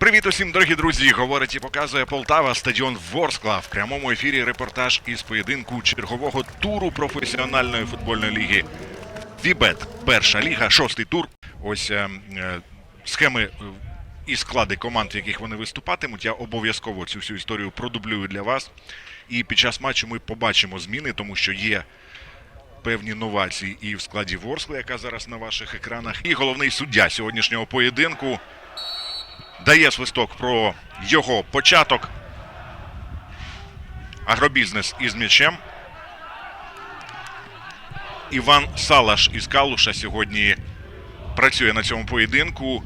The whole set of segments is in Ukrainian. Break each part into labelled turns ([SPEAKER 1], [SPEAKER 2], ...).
[SPEAKER 1] Привіт усім, дорогі друзі! Говорить і показує Полтава стадіон Ворскла. В прямому ефірі репортаж із поєдинку чергового туру професіональної футбольної ліги. Вібет, перша ліга, шостий тур. Ось е, е, схеми е, і склади команд, в яких вони виступатимуть. Я обов'язково цю всю історію продублюю для вас. І під час матчу ми побачимо зміни, тому що є певні новації і в складі Ворскли, яка зараз на ваших екранах. І головний суддя сьогоднішнього поєдинку дає свисток про його початок. Агробізнес із м'ячем. Іван Салаш із Калуша сьогодні працює на цьому поєдинку.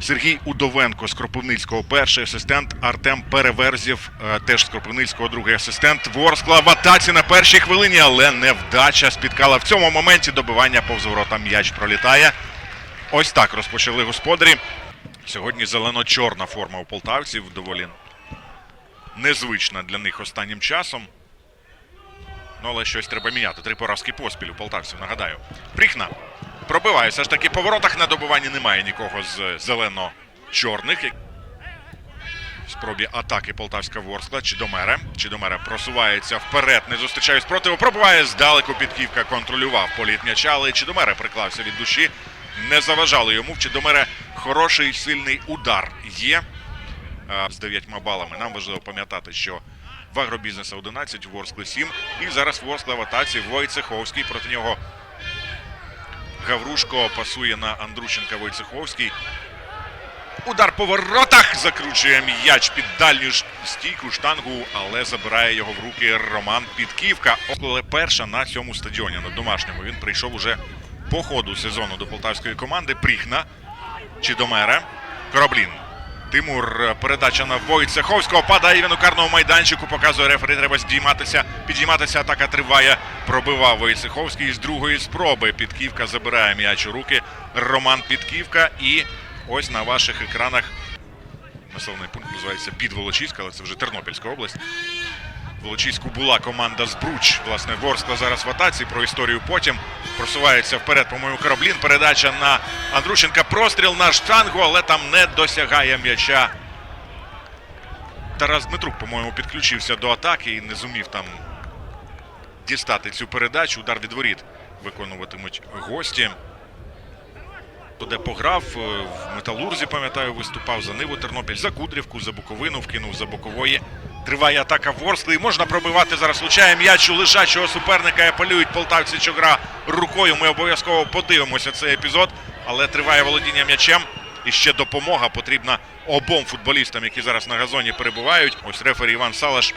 [SPEAKER 1] Сергій Удовенко з Кропивницького перший асистент. Артем Переверзів е, теж з Кропивницького другий асистент. Ворскла в атаці на першій хвилині, але невдача спіткала в цьому моменті. Добивання повз ворота м'яч пролітає. Ось так розпочали господарі. Сьогодні зелено-чорна форма у полтавців доволі незвична для них останнім часом. Ну, але щось треба міняти. Три поразки поспіль у полтавців, нагадаю. Пріхна пробиває. Все ж таки по воротах на добиванні немає нікого з зелено-чорних. В спробі атаки полтавська Ворскла. Чидомере. Чидомере просувається вперед. Не зустрічає спротиву. Пробиває здалеку. Підківка контролював політ м'яча, але Чидомере приклався від душі. Не заважали йому. В Чидомере хороший сильний удар є з дев'ятьма балами. Нам важливо пам'ятати, що в агробізнеса 11, в Ворскли 7. І зараз Ворскла в атаці Войцеховський. Проти нього Гаврушко пасує на Андрущенка Войцеховський. Удар по воротах закручує м'яч під дальню стійку штангу, але забирає його в руки Роман Підківка. Коли перша на цьому стадіоні на домашньому він прийшов уже по ходу сезону до полтавської команди. Пріхна Чідомере. Кораблін. Тимур передача на Войцеховського. Падає він у карному майданчику. Показує рефері. Треба здійматися. Підійматися. Атака триває. Пробивав Войцеховський з другої спроби. Підківка забирає м'яч у руки. Роман Підківка. І ось на ваших екранах населений пункт називається Підволочиська, але це вже Тернопільська область. Волочиську була команда Збруч. Власне, Ворскла зараз в атаці. Про історію потім просувається вперед, по-моєму, Кораблін. Передача на Андрущенка. Простріл на штангу, але там не досягає м'яча. Тарас Дмитрук, по-моєму, підключився до атаки і не зумів там дістати цю передачу. Удар від воріт виконуватимуть гості. Де пограв е, в Металурзі, пам'ятаю, виступав за Ниву Тернопіль, за Кудрівку, за Буковину, вкинув за бокової. Триває атака Ворскли. І можна пробивати зараз. Влучає м'яч у лежачого суперника. і Апелюють полтавці Чогра рукою. Ми обов'язково подивимося цей епізод. Але триває володіння м'ячем. І ще допомога потрібна обом футболістам, які зараз на газоні перебувають. Ось рефері Іван Салаш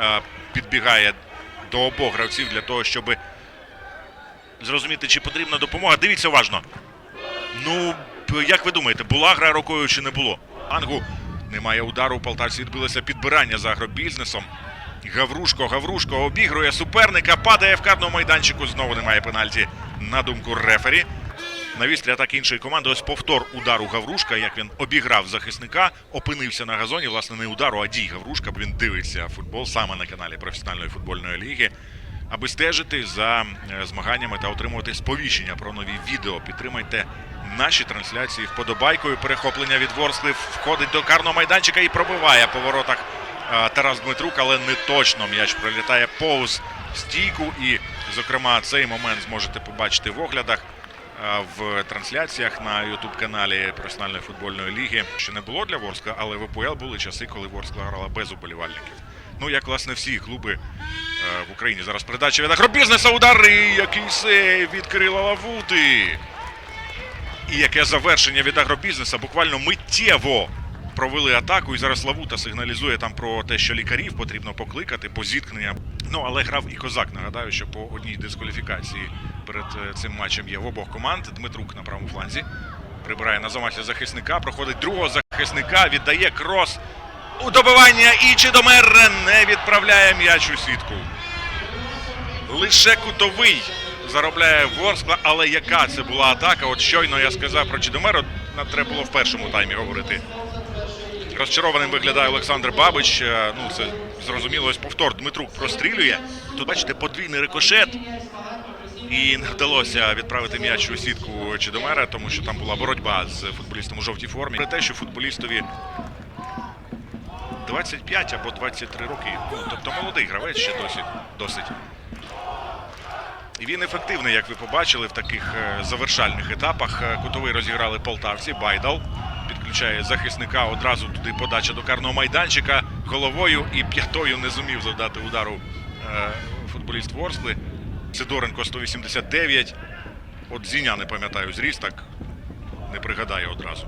[SPEAKER 1] е, підбігає до обох гравців для того, щоб зрозуміти, чи потрібна допомога. Дивіться уважно. Ну, як ви думаєте, була гра рукою чи не було? Ангу немає удару. У Полтавці відбилося підбирання за агробізнесом. Гаврушко, Гаврушко обігрує суперника, падає в карному майданчику. Знову немає пенальті на думку рефері. На вістрі атаки іншої команди. Ось повтор удару Гаврушка, як він обіграв захисника, опинився на газоні. Власне, не удару, а дій Гаврушка, бо він дивиться футбол саме на каналі професіональної футбольної ліги. Аби стежити за е, змаганнями та отримувати сповіщення про нові відео, підтримайте наші трансляції вподобайкою. Перехоплення від Ворскли входить до карного майданчика і пробиває по воротах е, Тарас Дмитрук, але не точно м'яч пролітає повз стійку. І, зокрема, цей момент зможете побачити в оглядах е, в трансляціях на youtube каналі професіональної футбольної ліги. Ще не було для Ворскла, але в ОПЛ були часи, коли Ворскла грала без уболівальників. Ну, як власне всі клуби е, в Україні. Зараз передача від агробізнеса. Удари! Який сейв від Кирила Лавути! І яке завершення від агробізнеса буквально миттєво провели атаку. І зараз Лавута сигналізує там про те, що лікарів потрібно покликати по зіткнення. Ну але грав і козак. Нагадаю, що по одній дискваліфікації перед е, цим матчем є в обох команд. Дмитрук на правому фланзі прибирає на замахі захисника. Проходить другого захисника, віддає крос У і Чидомер не відправляє м'яч у сітку. Лише кутовий заробляє Ворскла, але яка це була атака? От щойно я сказав про Чидомер, от нам треба було в першому таймі говорити. Розчарованим виглядає Олександр Бабич. Е, Ну, це зрозуміло, ось повтор Дмитрук прострілює. Тут бачите, подвійний рикошет. І не вдалося відправити м'яч у сітку Чидомера, тому що там була боротьба з футболістом у жовтій формі. Про те, що футболістові 25 або 23 роки. Ну, тобто молодий гравець ще досить. досить. І він ефективний, як ви побачили, в таких е, завершальних етапах. Е, Кутовий розіграли полтавці. Байдал підключає захисника одразу туди подача до карного майданчика. Головою і п'ятою не зумів завдати удару е, футболіст Ворскли. Сидоренко 189. От Зіня не пам'ятаю зріст, так не пригадаю одразу.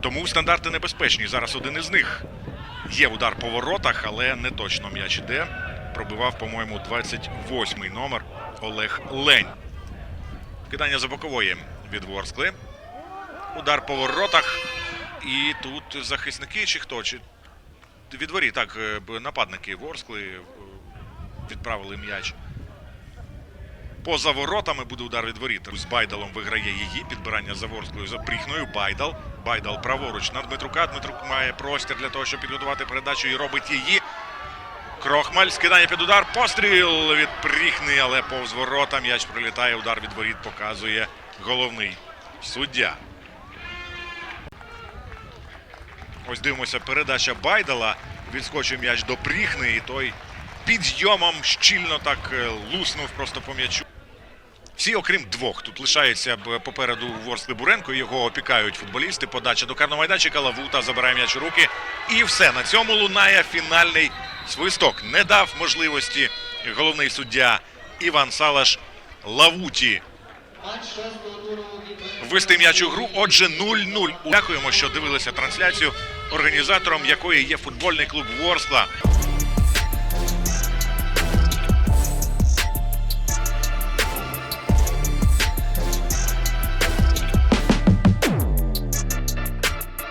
[SPEAKER 1] Тому стандарти небезпечні. Зараз один із них. Є удар по воротах, але не точно м'яч іде. Пробивав, по-моєму, 28-й номер Олег Лень. Кидання за бокової від Ворскли. Удар по воротах. І тут захисники чи хто? Чи від воріт, так, е, нападники Ворскли е, відправили м'яч. Поза воротами буде удар від воріт. З Байдалом виграє її. Підбирання за Ворсклою за Пріхною. Байдал. Байдал праворуч на Дмитрука. Дмитрук має простір для того, щоб підготувати передачу і робить її. Крохмаль скидання під удар. Постріл від Пріхни, але повз ворота. М'яч прилітає. Удар від воріт показує головний суддя. Ось дивимося, передача Байдала. Відскочив м'яч до Пріхни, і той підйомом щільно так е, луснув просто по м'ячу. Всі, окрім двох, тут лишається попереду Ворскли Буренко. Його опікають футболісти. Подача до карного майданчика. Лавута забирає м'яч у руки. І все. На цьому лунає фінальний свисток. Не дав можливості головний суддя Іван Салаш Лавуті ввести м'яч у гру. Отже, 0-0. Дякуємо, що дивилися трансляцію, організатором якої є футбольний клуб Ворскла.